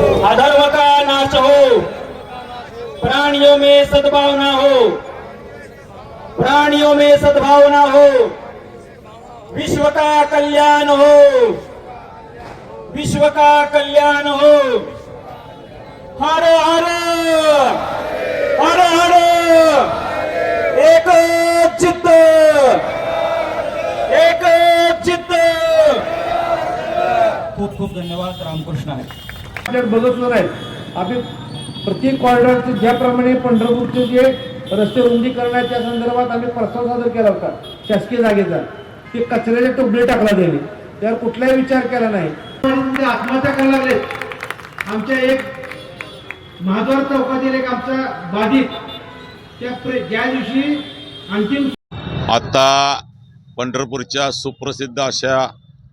अधर्म का नाश हो। प्राणियों में सद्भावना हो। प्राणियों में सद्भावना हो। विश्व का कल्याण हो। विश्व का कल्याण हो। हर हर। हर हर। एक चित्त। एक चित्त। खूप खूप धन्यवाद रामकृष्ण आहे आपल्याकडे बघत आहेत आम्ही प्रत्येक कॉरिडॉरचे ज्याप्रमाणे पंढरपूरचे जे रस्ते रुंदीकरणाच्या त्या संदर्भात आम्ही प्रस्ताव सादर केला होता शासकीय जागेचा. ते कचऱ्याचे टोपले टाकला त्याने. त्यावर कुठलाही विचार केला नाही. ते आत्महत्या करायला लागले. आमच्या एक महाद्वार चौकातील एक आमचा बाधित त्या ज्या दिवशी अंतिम आता पंढरपूरच्या सुप्रसिद्ध अशा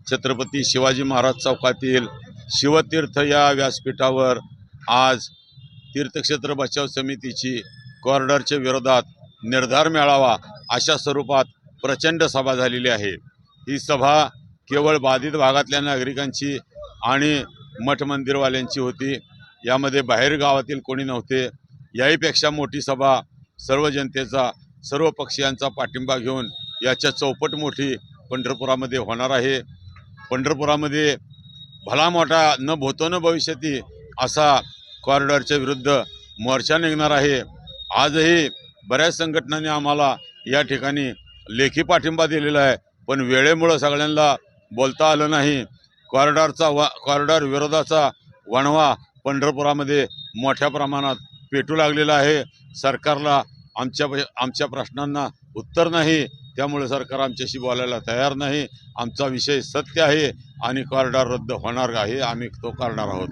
छत्रपती शिवाजी महाराज चौकातील शिवतीर्थ या व्यासपीठावर आज तीर्थक्षेत्र बचाव समितीची कॉरिडॉरच्या विरोधात निर्धार मिळावा अशा स्वरूपात प्रचंड सभा झालेली आहे. ही सभा केवळ बाधित भागातल्या नागरिकांची आणि मठ मंदिरवाल्यांची होती. यामध्ये बाहेर गावातील कोणी नव्हते. याहीपेक्षा मोठी सभा सर्व जनतेचा सर्व पक्षीयांचा पाठिंबा घेऊन याच्या चौपट मोठी पंढरपुरामध्ये होणार आहे. पंढरपुरामध्ये भला मोठा न भोतो न भविष्यती असा कॉरिडॉरच्या विरुद्ध मोर्चा निघणार आहे. आजही बऱ्याच संघटनांनी आम्हाला या ठिकाणी लेखी पाठिंबा दिलेला आहे पण वेळेमुळं सगळ्यांना बोलता आलं नाही. कॉरिडॉरचा वा कॉरिडॉर विरोधाचा वणवा पंढरपुरामध्ये मोठ्या प्रमाणात पेटू लागलेला आहे. सरकारला आमच्या आमच्या प्रश्नांना उत्तर नाही. त्यामुळे सरकार आमच्याशी बोलायला तयार नाही. आमचा विषय सत्य आहे आणि कॉरिडॉर रद्द होणार आहे. आम्ही तो करणार आहोत.